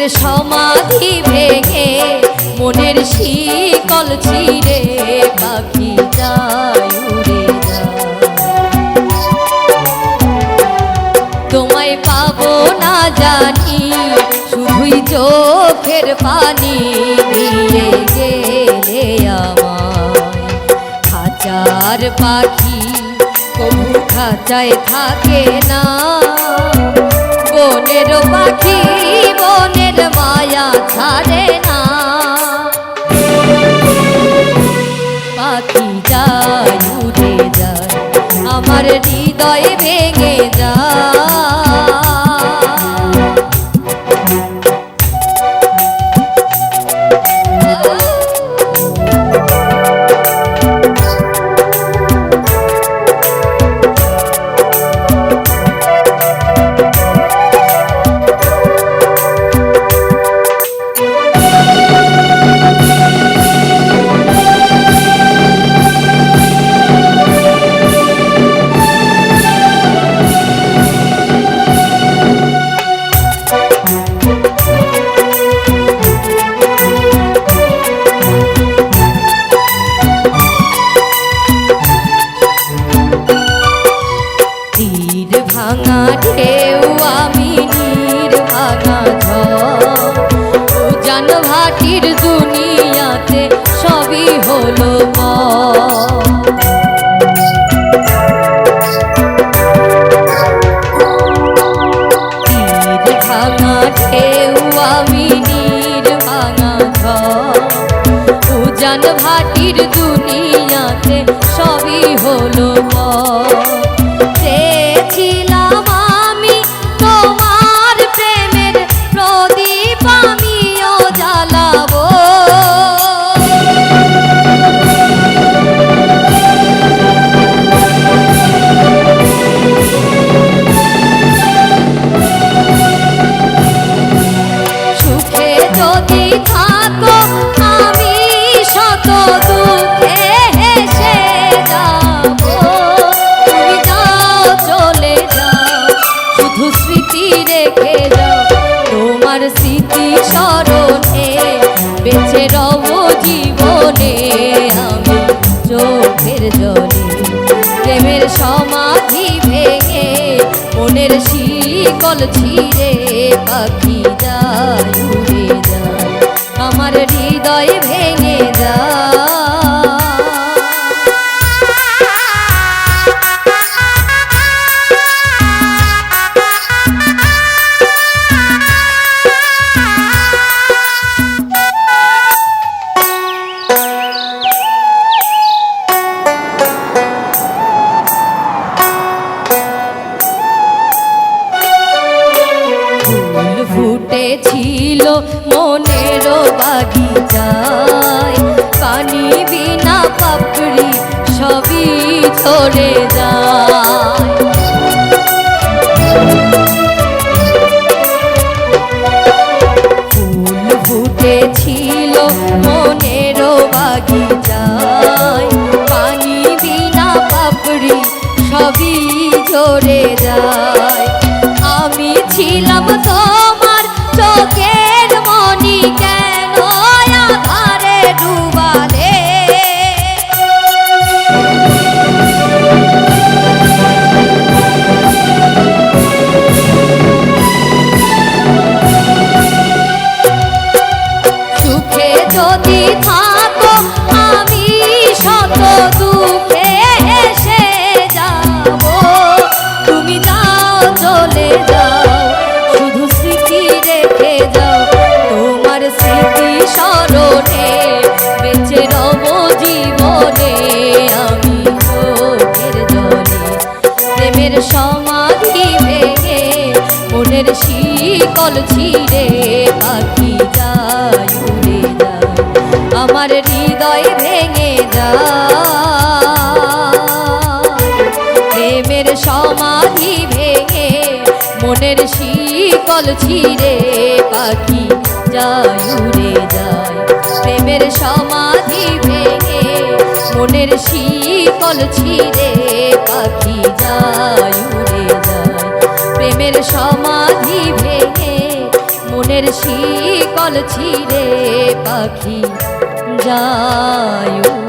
প্রেমের সমাধি ভেঙে, মনের শিকল ছিঁড়ে পাখি যায় উড়ে তোমায় পাবো না জানি, শুধুই চোখের পানি দিয়ে গেলে আমায়। খাঁচার পাখি কবু খাঁচায় থাকে না, বনের পাখি বনের মায়া ছাড়ে না। ভাটির দুনিয়াতে সবই হলো ভাঙা ভাটির দুনিয়াতে সবই হলো মর। বেঁচে রব জীবনে আমি চোখের জলে। প্রেমের সমাধি ভেঙে মনের শিকল ছিঁড়ে পাখি যায় যায়। আমার হৃদয় ভেঙে পানি বিনা পাপড়ি সবই ঝরে যায়। পানি বিনা সবই যায়। আমি ছিলাম তোমার শিকল ছিঁড়ে পাখি যায় উড়ে যায়। আমার হৃদয় ভেঙে যায়। মনের শিকল ছিঁড়ে পাখি যায় উড়ে যায়। প্রেমের সমাধি ভেঙে মনের শিকল ছিঁড়ে পাখি যায় উড়ে যায়। প্রেমের সমাধি ভেঙে মনের শিকল ছিঁড়ে পাখি যায়